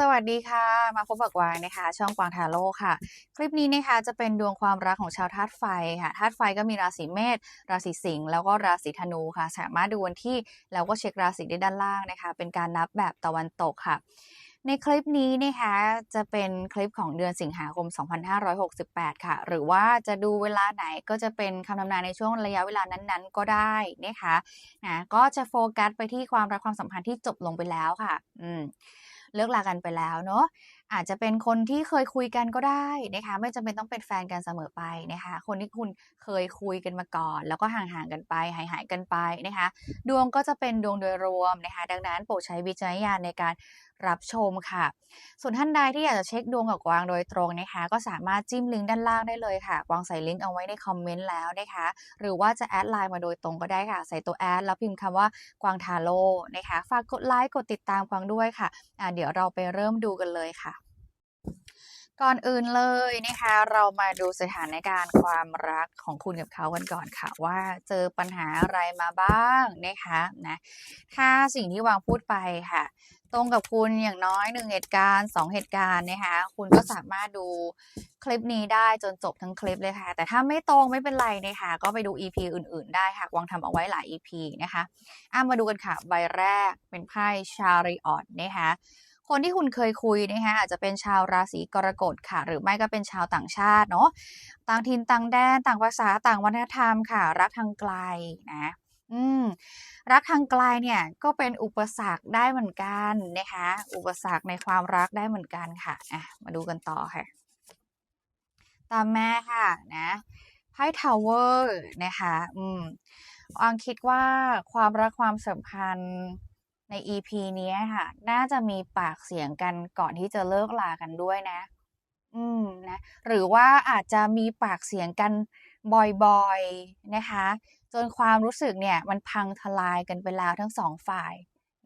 สวัสดีค่ะ มาพบกับกวางนะคะ ช่องกวางทาโร่ค่ะ คลิปนี้นะคะจะเป็นดวงความรักของชาวธาตุไฟค่ะธาตุไฟก็มีราศีเมษราศีสิงห์แล้วก็ราศีธนูค่ะ สามารถดูวันที่แล้วก็เช็คราศีได้ด้านล่างนะคะ เป็นการนับแบบตะวันตกค่ะในคลิปนี้นะคะจะเป็นคลิปของเดือนสิงหาคม 2568 ค่ะ หรือว่าจะดูเวลาไหนก็จะเป็นคำทำนายในช่วงระยะเวลานั้นๆ ก็ได้นะคะนะก็จะโฟกัสไปที่ความรักความสัมพันธ์ที่จบลงไปแล้วค่ะ อืม เลิกลากันไปแล้วเนาะ อาจจะเป็นคนที่เคยคุยกันก็ได้นะคะ ไม่จำเป็นต้องเป็นแฟนกันเสมอไปนะคะ คนที่คุณเคยคุยกันมาก่อน แล้วก็ห่างๆกันไปหายๆกันไปนะคะ ดวงก็จะเป็นดวงโดยรวมนะคะ ดังนั้นโปรดใช้วิจารณญาณในการรับชมค่ะ ส่วนท่านใดที่อยากจะเช็คดวงกับกวางโดยตรงนะคะ ก็สามารถจิ้มลิงก์ด้านล่างได้เลยค่ะ กวางใส่ลิงก์เอาไว้ในคอมเมนต์แล้วนะคะ หรือว่าจะแอดไลน์มาโดยตรงก็ได้ค่ะ ใส่ตัวแอดแล้วพิมพ์คำว่ากวางทาโร่นะคะ ฝากกดไลค์กดติดตามกวางด้วยค่ะอ่าเดี๋ยวเราไปเริ่มดูกันเลยค่ะ ก่อนอื่นเลยนะคะ เรามาดูสถานการณ์ความรักของคุณกับเขากันก่อนค่ะ ว่าเจอปัญหาอะไรมาบ้างนะคะนะถ้าสิ่งที่วางพูดไปค่ะ ตรงกับคุณอย่างน้อยหนึ่งเหตุการณ์สองเหตุการณ์นะคะ คุณก็สามารถดูคลิปนี้ได้จนจบทั้งคลิปเลยค่ะ แต่ถ้าไม่ตรงไม่เป็นไรนะคะก็ไปดู EP อื่น ๆ ได้ค่ะวางทำเอาไว้หลาย EP นะคะอะมาดูกันค่ะใบแรกเป็นไพ่ชาริออตนะคะ คนที่คุณเคยคุยนะคะอาจจะเป็นชาวราศีกรกฎค่ะ หรือไม่ก็เป็นชาวต่างชาติเนาะต่างถิ่นต่างแดนต่างภาษาต่างวัฒนธรรมค่ะ รักทางไกลนะอืมรักทางไกลเนี่ยก็เป็นอุปสรรคได้เหมือนกันนะคะอุปสรรคในความรักได้เหมือนกันค่ะอะมาดูกันต่อค่ะตามแม่ค่ะนะไพ่ทาวเวอร์นะคะอืมอังคิดว่าความรักความสัมพันธ์ ใน EP นี้ค่ะ น่าจะมีปากเสียงกันก่อนที่จะเลิกลากันด้วยนะ อืมนะ หรือว่าอาจจะมีปากเสียงกันบ่อยๆนะคะ จนความรู้สึกเนี่ย มันพังทลายกันไปแล้วทั้งสองฝ่าย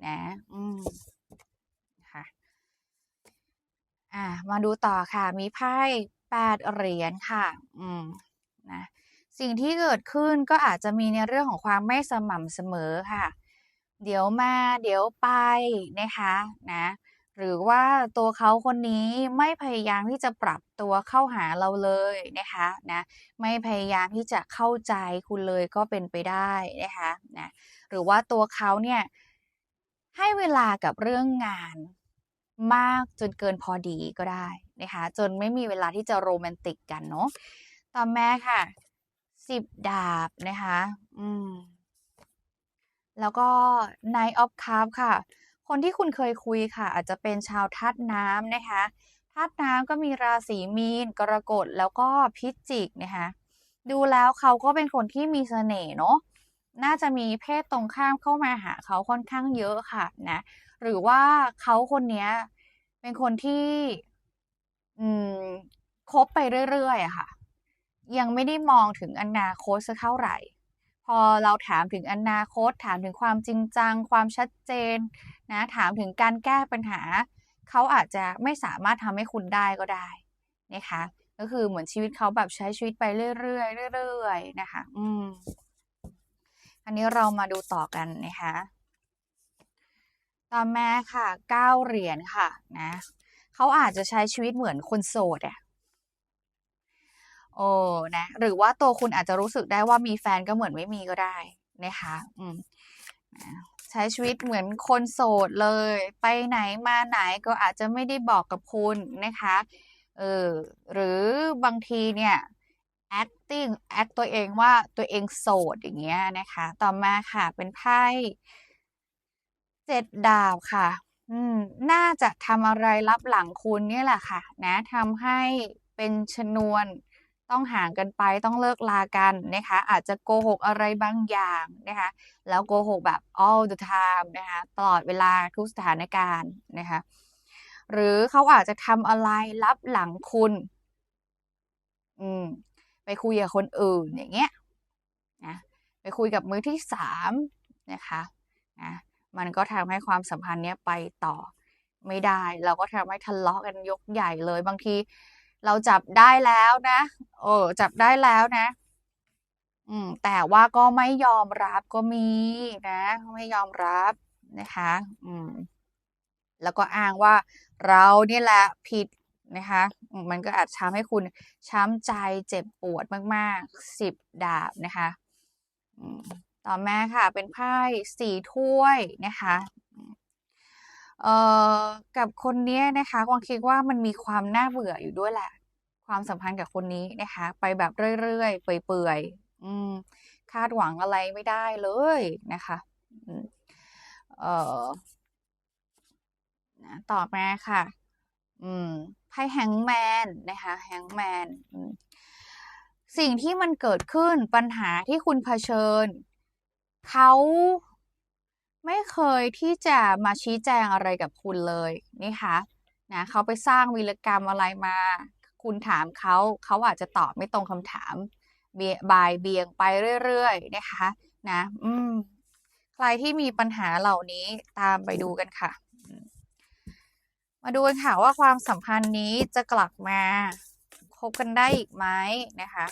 นะ อืมค่ะอ่ามาดูต่อค่ะ มีไพ่แปดเหรียญค่ะ อืมนะสิ่งที่เกิดขึ้นก็อาจจะมีในเรื่องของความไม่สม่ำเสมอค่ะ เดี๋ยวมาเดี๋ยวไปนะคะนะหรือว่าตัวเขาคนนี้ไม่พยายามที่จะปรับตัวเข้าหาเราเลยนะคะนะไม่พยายามที่จะเข้าใจคุณเลยก็เป็นไปได้นะคะนะหรือว่าตัวเขาเนี่ยให้เวลากับเรื่องงานมากจนเกินพอดีก็ได้นะคะจนไม่มีเวลาที่จะโรแมนติกกันเนาะต่อแม่ค่ะสิบดาบนะคะ อืม แล้วก็ Night of Cups ค่ะ คนที่คุณเคยคุยค่ะ อาจจะเป็นชาวธาตุน้ำนะคะธาตุน้ำก็มีราศีมีน กรกฎแล้วก็พิจิกนะคะดูแล้วเขาก็เป็นคนที่มีเสน่ห์เนาะน่าจะมีเพศตรงข้ามเข้ามาหาเขาค่อนข้างเยอะค่ะนะหรือว่าเขาคนนี้เป็นคนที่อืมคบไปเรื่อยๆอะค่ะ ยังไม่ได้มองถึงอนาคตสักเท่าไหร่ อเราถามถึงอนาคต ถามถึงความจริงจัง ความชัดเจนนะถามถึงการแก้ปัญหา เขาอาจจะไม่สามารถทำให้คุณได้ก็ได้นะคะก็คือเหมือนชีวิตเขาแบบใช้ชีวิตไปเรื่อยๆเรื่อยๆนะคะ อืม อันนี้เรามาดูต่อกันนะคะ ต่อมาค่ะเก้าเหรียญค่ะนะเขาอาจจะใช้ชีวิตเหมือนคนโสดอะ โอ้นะ หรือว่าตัวคุณอาจจะรู้สึกได้ว่ามีแฟนก็เหมือนไม่มีก็ได้นะคะอืมนะใช้ชีวิตเหมือนคนโสดเลย ไปไหนมาไหนก็อาจจะไม่ได้บอกกับคุณนะคะเออหรือบางทีเนี่ย acting act ตัวเองว่าตัวเองโสดอย่างเงี้ยนะคะ ต่อมาค่ะเป็นไพ่เจ็ดดาบค่ะ อืม น่าจะทำอะไรรับหลังคุณเนี่ยแหละค่ะ นะทำให้เป็นชนวน ต้องห่างกันไปต้องเลิกลากันนะคะ อาจจะโกหกอะไรบางอย่างนะคะ แล้วโกหกแบบ all the time นะคะ ตลอดเวลาทุกสถานการณ์นะคะ หรือเขาอาจจะทำอะไรรับหลังคุณ อืม ไปคุยกับคนอื่นอย่างเงี้ยนะไปคุยกับมือที่สามนะคะนะมันก็ทำให้ความสัมพันธ์เนี้ยไปต่อไม่ได้ เราก็ทำให้ทะเลาะกันยกใหญ่เลยบางที เราจับได้แล้วนะเออจับได้แล้วนะ อืม แต่ว่าก็ไม่ยอมรับก็มีนะ ไม่ยอมรับนะคะ อืม แล้วก็อ้างว่าเราเนี่ยแหละผิดนะคะ มันก็อาจทำให้คุณช้ำใจเจ็บปวดมากๆสิบดาบนะคะอืมต่อมาค่ะ เป็นไพ่สี่ถ้วยนะคะ เอ่อกับคนเนี้ยนะคะกวางคิดว่ามันมีความน่าเบื่ออยู่ด้วยแหละ ความสัมพันธ์กับคนนี้นะคะ ไปแบบเรื่อยๆเปื่อยๆอืม คาดหวังอะไรไม่ได้เลยนะคะเอ่อนะต่อมาค่ะ อืมไพ่แฮงแมนนะคะแฮงแมนสิ่งที่มันเกิดขึ้นปัญหาที่คุณเผชิญ เขา ไม่เคยที่จะมาชี้แจงอะไรกับคุณเลยนี่คะนะเขาไปสร้างวีรกรรมอะไรมา คุณถามเขาเขาอาจจะตอบไม่ตรงคำถามเบียบายเบียงไปเรื่อยๆนะคะนะอืมใครที่มีปัญหาเหล่านี้ตามไปดูกันค่ะมมาดูกันค่ะว่าความสัมพันธ์นี้จะกลับมาคบกันได้อีกไหมนะคะ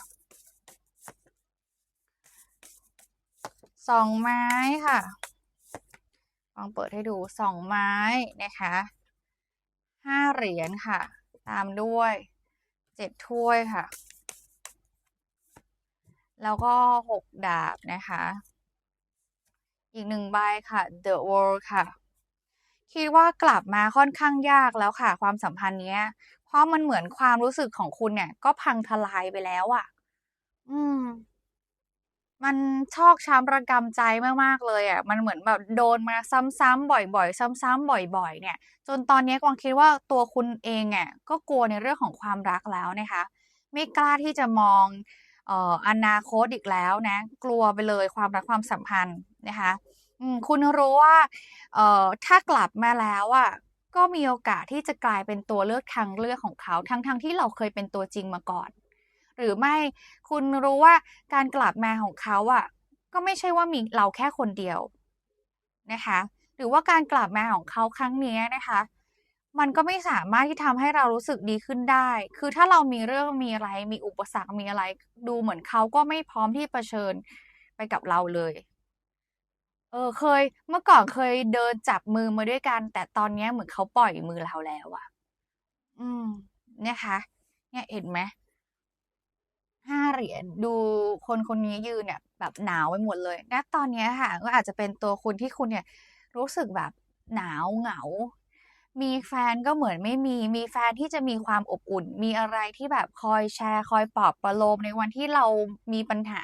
สองไม้ค่ะ ลองเปิดให้ดูสองไม้นะคะห้าเหรียญค่ะ ตามด้วยเจ็ดถ้วยค่ะ แล้วก็หกดาบนะคะ อีกหนึ่งใบค่ะ The World ค่ะ คิดว่ากลับมาค่อนข้างยากแล้วค่ะ ความสัมพันธ์เนี้ย เพราะมันเหมือนความรู้สึกของคุณเนี่ย ก็พังทลายไปแล้วอะ่ะ อืม มันชอกช้ำระกำใจมากๆเลยอะมันเหมือนแบบโดนมาซ้ำๆบ่อยๆ ซ้ำๆบ่อย ๆ เนี่ย จนตอนนี้กวางคิดว่าตัวคุณเองอะก็กลัวในเรื่องของความรักแล้วนะคะ ไม่กล้าที่จะมองเอ่ออนาคตอีกแล้วนะ กลัวไปเลยความรักความสัมพันธ์นะคะอืมคุณรู้ว่าเอ่อถ้ากลับมาแล้วอะก็มีโอกาสที่จะกลายเป็นตัวเลือกทางเลือกของเขา ทั้งๆที่เราเคยเป็นตัวจริงมาก่อน หรือไม่คุณรู้ว่าการกลับมาของเขาอะก็ไม่ใช่ว่ามีเราแค่คนเดียวนะคะ หรือว่าการกลับมาของเขาครั้งนี้นะคะ มันก็ไม่สามารถที่ทำให้เรารู้สึกดีขึ้นได้ คือถ้าเรามีเรื่องมีอะไร มีอุปสรรคมีอะไร ดูเหมือนเขาก็ไม่พร้อมที่เผชิญไปกับเราเลยเออเคย เมื่อก่อนเคยเดินจับมือมาด้วยกัน แต่ตอนนี้เหมือนเขาปล่อยมือเราแล้วอะอืมนะคะ เนี่ยเห็นไหม 5เหรียญดูคนคนนี้ยืนเนี่ยแบบหนาวไปหมดเลยณตอนนี้ค่ะก็อาจจะเป็นตัวคุณที่คุณเนี่ยรู้สึกแบบหนาวเหงา มีแฟนก็เหมือนไม่มี มีแฟนที่จะมีความอบอุ่น มีอะไรที่แบบคอยแชร์ คอยปลอบประโลมในวันที่เรามีปัญหา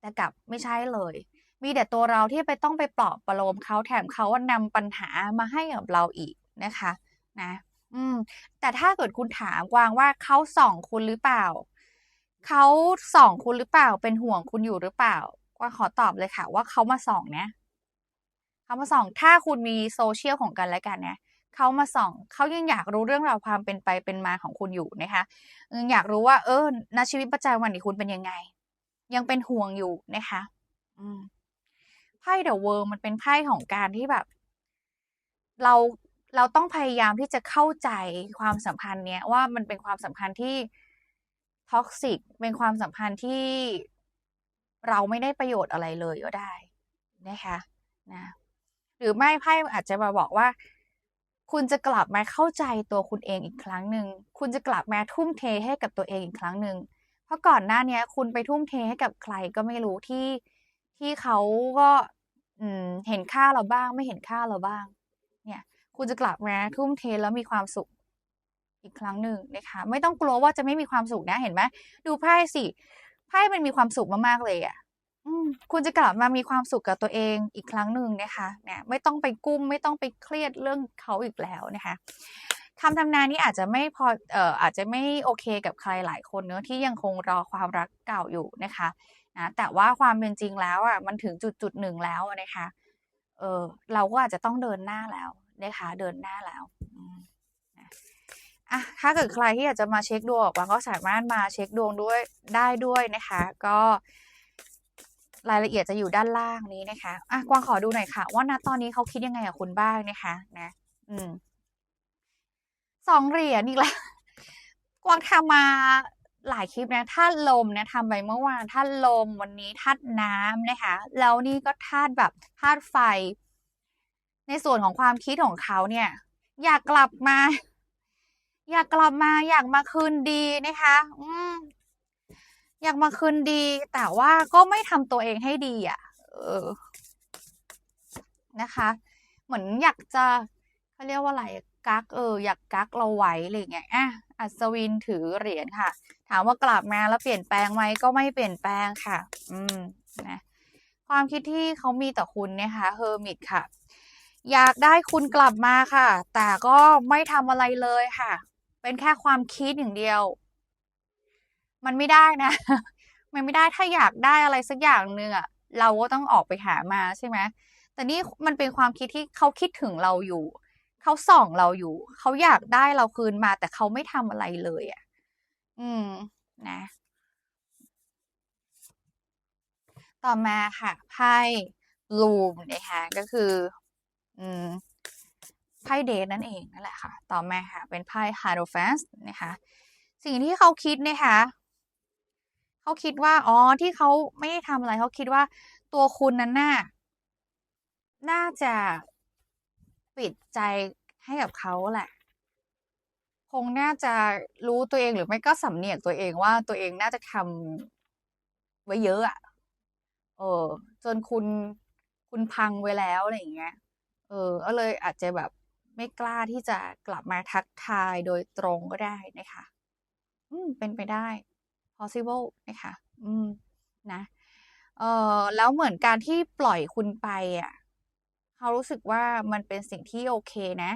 แต่กลับไม่ใช่เลย มีแต่ตัวเราที่ไปต้องไปปลอบประโลมเขาแถมเขาอะนำปัญหามาให้กับเราอีกนะคะ นะ อืม แต่ถ้าเกิดคุณถามกวางว่าเขาส่องคุณหรือเปล่า เขาส่องคุณหรือเปล่า เป็นห่วงคุณอยู่หรือเปล่ากวางขอตอบเลยค่ะ ว่าเขามาส่องนะเขามาส่อง ถ้าคุณมี social ของกันและกันเนี่ยเขามาส่องเขายังอยากรู้เรื่องราวความเป็นไปเป็นมาของคุณอยู่นะคะยังอยากรู้ว่าเออณชีวิตประจำวันของคุณเป็นยังไง ยังเป็นห่วงอยู่นะคะ อืมไพ่ The World มันเป็นไพ่ของการที่แบบ เราเราต้องพยายามที่จะเข้าใจความสัมพันธ์เนี้ยว่ามันเป็นความสัมพันธ์ที่ toxic เป็นความสัมพันธ์ที่เราไม่ได้ประโยชน์อะไรเลยก็ได้นะคะนะหรือไม่ไพ่อาจจะมาบอกว่า คุณจะกลับมาเข้าใจตัวคุณเองอีกครั้งหนึ่งคุณจะกลับมาทุ่มเทให้กับตัวเองอีกครั้งหนึ่งเพราะก่อนหน้านี้คุณไปทุ่มเทให้กับใครก็ไม่รู้ที่ที่เขาก็เห็นค่าเราบ้าง ไม่เห็นค่าเราบ้าง เนี่ย คุณจะกลับมาทุ่มเทแล้วมีความสุข อีกครั้งหนึ่งนะคะไม่ต้องกลัวว่าจะไม่มีความสุขนะเห็นไหมดูไพ่สิไพ่มันมีความสุขมากๆเลยอะอืมคุณจะกลับมามีความสุขกับตัวเองอีกครั้งหนึ่งนะคะเนี่ยไม่ต้องไปกุ้มไม่ต้องไปเครียดเรื่องเขาอีกแล้วนะคะคำทำนายนี้อาจจะไม่พอเอ่ออาจจะไม่โอเคกับใครหลายคนเนาะที่ยังคงรอความรักเก่าอยู่นะคะนะแต่ว่าความเป็นจริงแล้วอะมันถึงจุดๆหนึ่งแล้วนะคะเออเราก็อาจจะต้องเดินหน้าแล้วนะคะเดินหน้าแล้ว อะถ้าเกิดใครที่อยากจะมาเช็กดวงกับกวางก็สามารถมาเช็กดวงด้วยได้ด้วยนะคะ ก็รายละเอียดจะอยู่ด้านล่างนี้นะคะอะกวางขอดูหน่อยค่ะ ว่าณตอนนี้เขาคิดยังไงกับคุณบ้างนะคะ นะ อืม2เหรียญอีกแล้วกวางทำมาหลายคลิปนะธาตุลมนะทำไปเมื่อวานธาตุลมวันนี้ธาตุน้ำนะคะ แล้วนี่ก็ธาตุแบบธาตุไฟ ในส่วนของความคิดของเขาเนี่ย อยากกลับมา อยากกลับมาอยากมาคืนดีนะคะ อืมอยากมาคืนดี แต่ว่าก็ไม่ทำตัวเองให้ดีอะ เออ นะคะ เหมือนอยากจะเขาเรียกว่าอะไรกักเออ อยากกักเราไว้อะไรอย่างเงี้ยอะอัศวินถือเหรียญค่ะ ถามว่ากลับมาแล้วเปลี่ยนแปลงไหมก็ไม่เปลี่ยนแปลงค่ะ อืมนะความคิดที่เขามีต่อคุณนะคะเฮอร์มิตค่ะ อยากได้คุณกลับมาค่ะ แต่ก็ไม่ทำอะไรเลยค่ะ เป็นแค่ความคิดอย่างเดียว มันไม่ได้นะ มันไม่ได้ถ้าอยากได้อะไรสักอย่างหนึ่งอะเราก็ต้องออกไปหามาใช่ไหมแต่นี่มันเป็นความคิดที่เขาคิดถึงเราอยู่ เขาส่องเราอยู่ เขาอยากได้เราคืนมา แต่เขาไม่ทำอะไรเลยอะอืม นะ ต่อมาค่ะไพ่ลูมนะคะก็คือ อืม ไพ่เดทนั่นเองนั่นแหละค่ะ ต่อมาค่ะ เป็นไพ่ฮาร์โดแฟสนะคะ สิ่งที่เขาคิดนะคะเขาคิดว่า อ๋อ ที่เขาไม่ได้ทำอะไร เขาคิดว่าตัวคุณนั้นน่ะน่าจะปิดใจให้กับเขาแหละ คงน่าจะรู้ตัวเองหรือไม่ก็สำเนียกตัวเองว่าตัวเองน่าจะทำไว้เยอะอะเออ จนคุณคุณพังไว้แล้วอะไรอย่างเงี้ย เออก็เลยอาจจะแบบ ไม่กล้าที่จะกลับมาทักทายโดยตรงก็ได้นะคะ อืม เป็นไปได้ possible นะคะ อืม นะ เออแล้วเหมือนการที่ปล่อยคุณไปอะ เขารู้สึกว่ามันเป็นสิ่งที่โอเคนะ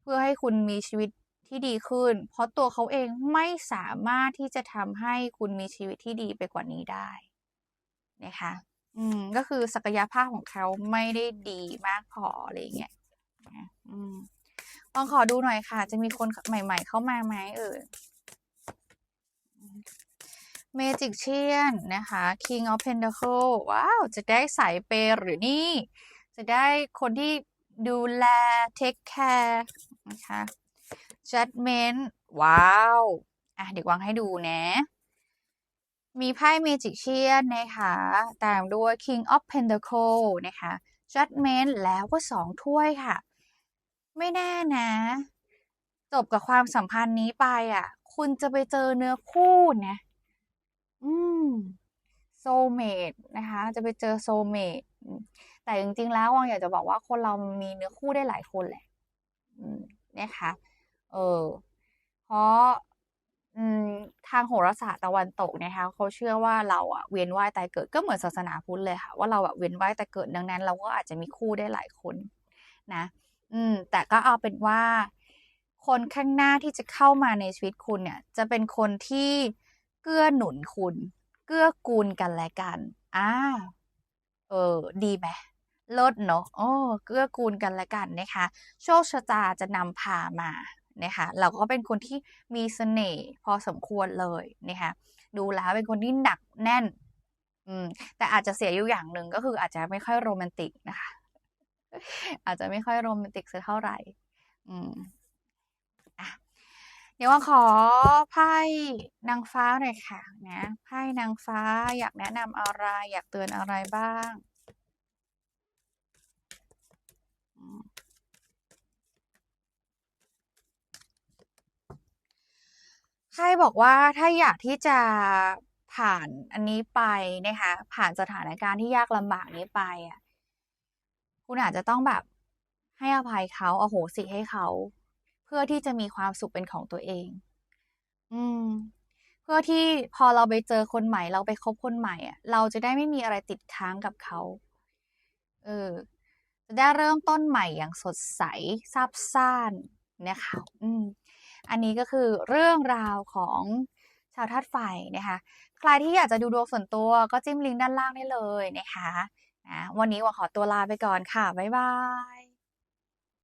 เพื่อให้คุณมีชีวิตที่ดีขึ้น เพราะตัวเขาเองไม่สามารถที่จะทำให้คุณมีชีวิตที่ดีไปกว่านี้ได้ นะคะ อืม ก็คือศักยภาพของเขาไม่ได้ดีมากพออะไรเงี้ย อืมลองขอดูหน่อยค่ะ จะมีคนใหม่ ๆ เข้ามาไหมเอ่ยเมจิกเชียนนะคะ King of Pentacle ว้าว จะได้สายเปย์หรือนี่ จะได้คนที่ดูแล take care นะคะ judgment ว้าว อะ เดี๋ยววางให้ดูนะ มีไพ่เมจิกเชียนนะคะ ตามด้วย King of Pentacle นะคะ judgment แล้วก็สองถ้วยค่ะ ไม่แน่นะ จบกับความสัมพันธ์นี้ไปอะ คุณจะไปเจอเนื้อคู่นะอืมโซเมดนะคะ จะไปเจอโซเมดแต่จริงๆแล้ววังอยากจะบอกว่าคนเรามีเนื้อคู่ได้หลายคนแหละนะคะ เออ เพราะทางโหราศาสตร์ตะวันตกนะคะเขาเชื่อว่าเราอะเวียนว่ายตายเกิดก็เหมือนศาสนาพุทธเลยค่ะ ว่าเราแบบเวียนว่ายตายเกิดดังนั้น เราก็อาจจะมีคู่ได้หลายคนนะ อืม แต่ก็เอาเป็นว่า คนข้างหน้าที่จะเข้ามาในชีวิตคุณเนี่ย จะเป็นคนที่เกื้อหนุนคุณ เกื้อกูลกันและกันอ่าเออ ดีไหมลดเนาะโอ้เกื้อกูลกันและกันนะคะ โชคชะตาจะนำพามานะคะ เราก็เป็นคนที่มีเสน่ห์พอสมควรเลยนะคะ ดูแล้วเป็นคนที่หนักแน่น อืม แต่อาจจะเสียอยู่อย่างหนึ่งก็คืออาจจะไม่ค่อยโรแมนติกนะคะ อาจจะไม่ค่อยโรแมนติกสักเท่าไหร่ อืมอะเดี๋ยวว่าขอไพ่นางฟ้าหน่อยค่ะนะไพ่นางฟ้าอยากแนะนำอะไร อยากเตือนอะไรบ้างไพ่บอกว่าถ้าอยากที่จะผ่านอันนี้ไปนะคะผ่านสถานการณ์ที่ยากลำบากนี้ไปอะ คุณอาจจะต้องแบบให้อภัยเขาอโหสิให้เขา เพื่อที่จะมีความสุขเป็นของตัวเอง อืม เพื่อที่พอเราไปเจอคนใหม่ เราไปคบคนใหม่อะ เราจะได้ไม่มีอะไรติดค้างกับเขาเออจะได้เริ่มต้นใหม่อย่างสดใสซาบซ่านนะคะ อืม อันนี้ก็คือเรื่องราวของชาวธาตุไฟนะคะ ใครที่อยากจะดูดวงส่วนตัวก็จิ้มลิงก์ด้านล่างได้เลยนะคะ นะวันนี้ว่าขอตัวลาไปก่อนค่ะ บ๊ายบาย